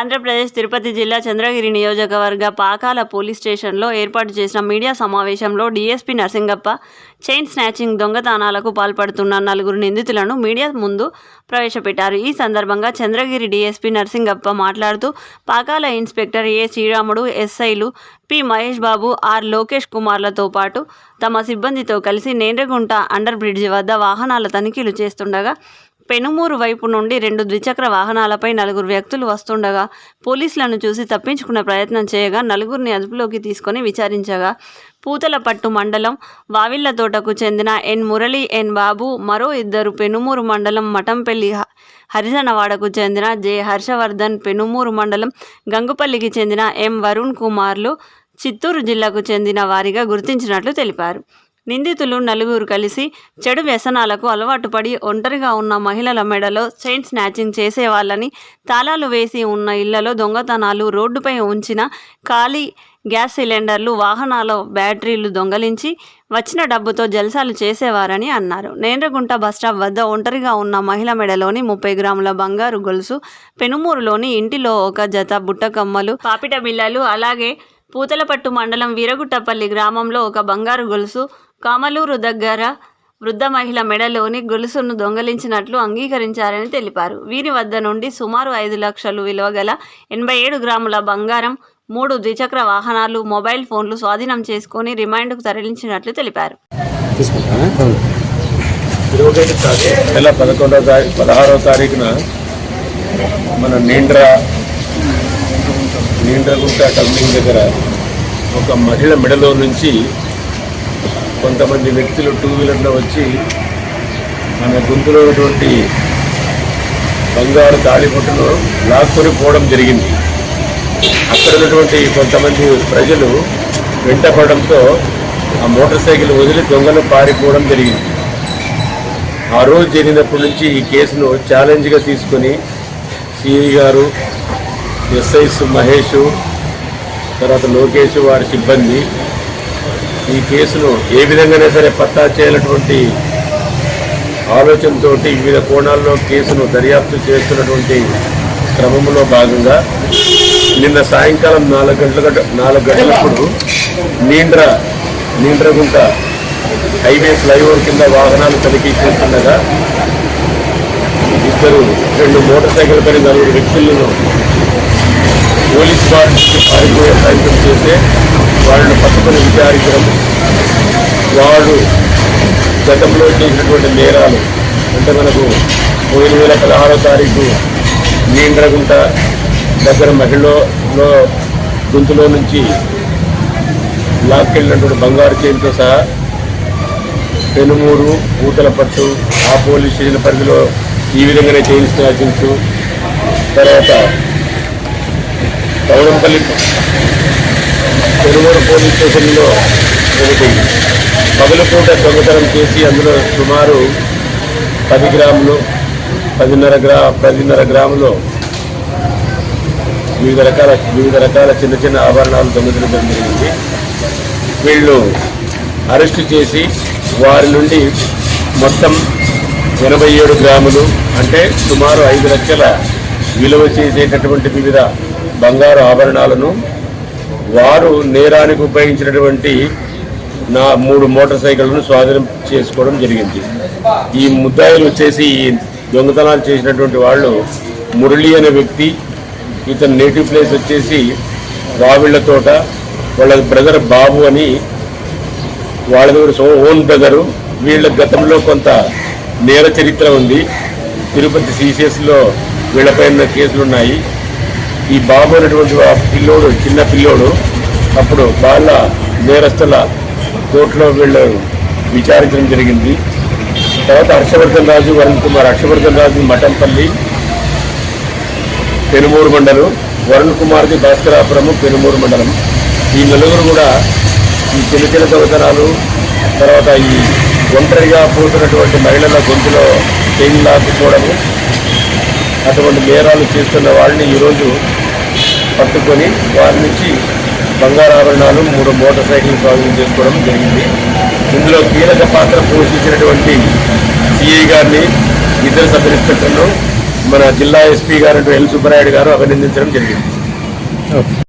ఆంధ్రప్రదేశ్ తిరుపతి జిల్లా చంద్రగిరి నియోజకవర్గ పాకాల పోలీస్ స్టేషన్లో ఏర్పాటు చేసిన మీడియా సమావేశంలో డీఎస్పీ నరసింగప్ప చైన్ స్నాచింగ్ దొంగతనాలకు పాల్పడుతున్న నలుగురు నిందితులను మీడియా ముందు ప్రవేశపెట్టారు. ఈ సందర్భంగా చంద్రగిరి డీఎస్పీ నరసింగప్ప మాట్లాడుతూ పాకాల ఇన్స్పెక్టర్ ఏ. శ్రీరాముడు ఎస్ఐలు పి. మహేష్ బాబు ఆర్. లోకేష్ కుమార్లతో పాటు తమ సిబ్బందితో కలిసి నేండ్రగుంట అండర్ బ్రిడ్జ్ వద్ద వాహనాల తనిఖీలు చేస్తుండగా పెనుమూరు వైపు నుండి రెండు ద్విచక్ర వాహనాలపై నలుగురు వ్యక్తులు వస్తుండగా పోలీసులను చూసి తప్పించుకునే ప్రయత్నం చేయగా నలుగురిని అదుపులోకి తీసుకొని విచారించగా పూతలపట్టు మండలం వావిళ్ళతోటకు చెందిన ఎన్ మురళి ఎన్ బాబు మరో ఇద్దరు పెనుమూరు మండలం మఠంపల్లి హ- హరిజనవాడకు చెందిన జె. హర్షవర్ధన్ పెనుమూరు మండలం గంగుపల్లికి చెందిన ఎం. వరుణ్ కుమార్లు చిత్తూరు జిల్లాకు చెందిన వారిగా గుర్తించినట్లు తెలిపారు. నిందితులు నలుగురు కలిసి చెడు వ్యసనాలకు అలవాటు పడి ఒంటరిగా ఉన్న మహిళల మెడలో చైన్ స్నాచింగ్ చేసేవాళ్ళని తాళాలు వేసి ఉన్న ఇళ్ళలో దొంగతనాలు రోడ్డుపై ఉంచిన ఖాళీ గ్యాస్ సిలిండర్లు వాహనాల బ్యాటరీలు దొంగలించి వచ్చిన డబ్బుతో జల్సాలు చేసేవారని అన్నారు. నేంద్రగుంట బస్టాప్ వద్ద ఒంటరిగా ఉన్న మహిళ మెడలోని ముప్పై గ్రాముల బంగారు గొలుసు పెనుమూరులోని ఇంటిలో ఒక జత బుట్టకమ్మలు పాపిట బిళ్ళలు అలాగే పూతలపట్టు మండలం వీరగుట్టపల్లి గ్రామంలో ఒక బంగారు గొలుసు కామలూరు దగ్గర వృద్ధ మహిళ మెడలోని గొలుసును దొంగలించినట్లు అంగీకరించారని తెలిపారు. వీరి వద్ద నుండి సుమారు ఐదు లక్షలు విలువ గల ఎనభై ఏడు గ్రాముల బంగారం మూడు ద్విచక్ర వాహనాలు మొబైల్ ఫోన్లు స్వాధీనం చేసుకుని రిమాండ్కు తరలించినట్లు తెలిపారు. నెల పదకొండవ తారీఖు పదహారవ తారీఖున మన నీండ్ర నీండ్రగుంట టర్నింగ్ దగ్గర ఒక మహిళ మెడలో నుంచి కొంతమంది వ్యక్తులు టూ వీలర్లో వచ్చి మన గొంతులో ఉన్నటువంటి బంగారు తాళిపొట్టును లాక్కొని పోవడం జరిగింది. అక్కడ ఉన్నటువంటి కొంతమంది ప్రజలు వెంటపడడంతో ఆ మోటార్ సైకిల్ వదిలి దొంగలు పారిపోవడం జరిగింది. ఆ రోజు జరిగినప్పటి నుంచి ఈ కేసును ఛాలెంజ్గా తీసుకొని సిఐ గారు ఎస్ఐస్ మహేష్ తర్వాత లోకేష్ వారి సిబ్బంది. ఈ కేసును ఏ విధంగానే సరే పత్తా చేయాలటువంటి ఆలోచనతో వివిధ కోణాల్లో కేసును దర్యాప్తు చేస్తున్నటువంటి క్రమంలో భాగంగా నిన్న సాయంకాలం నాలుగు గంటల నాలుగు గంటలప్పుడు నీండ్ర నీండ్రగుంట హైవే ఫ్లైఓవర్ కింద వాహనాలు తనిఖీ చేస్తుండగా ఇద్దరు రెండు మోటార్ సైకిల్ పైన నలుగురు వ్యక్తులను పోలీస్ వారికి పారిపోయే ప్రయత్నం చేస్తే వాళ్ళని పట్టుకొని విచారించడం. వాడు గతంలో చేసినటువంటి నేరాలు అంటే మనకు పోయిన వేల పదహారో తారీఖు నీండ్రగుంట దగ్గర మహిళలో గొంతులో నుంచి లాక్కెళ్ళినటువంటి బంగారు చేతితో సహా పెనుమూరు పూతలపట్టు ఆ పోలీస్ స్టేషన్ పరిధిలో ఈ విధంగానే చైన్ తర్వాత తౌడంపల్లి పెనుమూరు పోలీస్ స్టేషన్లో ఒకటి. పగలపూట దొంగతనం చేసి అందులో సుమారు పది గ్రాములు పదిన్నర గ్రా పదిన్నర గ్రాములు వివిధ రకాల వివిధ రకాల చిన్న చిన్న ఆభరణాలు దొంగతనం జరిగింది. వీళ్ళు అరెస్టు చేసి వారి నుండి మొత్తం ఎనభై ఏడు గ్రాములు అంటే సుమారు ఐదు లక్షల విలువ చేసేటటువంటి వివిధ బంగారు ఆభరణాలను వారు నేరానికి ఉపయోగించినటువంటి నా మూడు మోటార్ సైకిళ్ళను స్వాధీనం చేసుకోవడం జరిగింది. ఈ ముద్దాయిలు వచ్చేసి ఈ దొంగతనాలు చేసినటువంటి వాళ్ళు మురళి అనే వ్యక్తి ఇతని నేటివ్ ప్లేస్ వచ్చేసి వావిళ్ళ తోట వాళ్ళ బ్రదర్ బాబు అని వాళ్ళ దగ్గర సో ఓన్ బ్రదరు. వీళ్ళ గతంలో కొంత నేర చరిత్ర ఉంది. తిరుపతి సిసిఎస్లో వీళ్ళపైన కేసులు ఉన్నాయి ఈ బాబు అనేటువంటి పిల్లోడు చిన్న పిల్లోడు అప్పుడు బాల నేరస్తుల కోర్టులో వీళ్ళు విచారించడం జరిగింది. తర్వాత హర్షవర్ధన్ రాజు వరుణ్ కుమార్ హర్షవర్ధన్ రాజు మఠంపల్లి పెనుమూరు మండలం వరుణ్ కుమార్ది భాస్కరాపురము పెనుమూరు మండలం. ఈ నలుగురు కూడా ఈ చిన్న చిన్న దొంగతనాలు తర్వాత ఈ ఒంటరిగా పోతున్నటువంటి మహిళల గొంతులో చైన్ లాక్కుపోవడము అటువంటి నేరాలు చేస్తున్న వాళ్ళని ఈరోజు పట్టుకొని వారి నుంచి బంగారు ఆభరణాలు మూడు మోటార్ సైకిల్ స్వాధీనం చేసుకోవడం జరిగింది. ఇందులో కీలక పాత్ర పోషించినటువంటి సిఐ గారిని ఇద్దరు సబ్ ఇన్స్పెక్టర్ను మన జిల్లా ఎస్పీ గారు ఎల్ సుబ్బరాయుడు గారు అభినందించడం జరిగింది.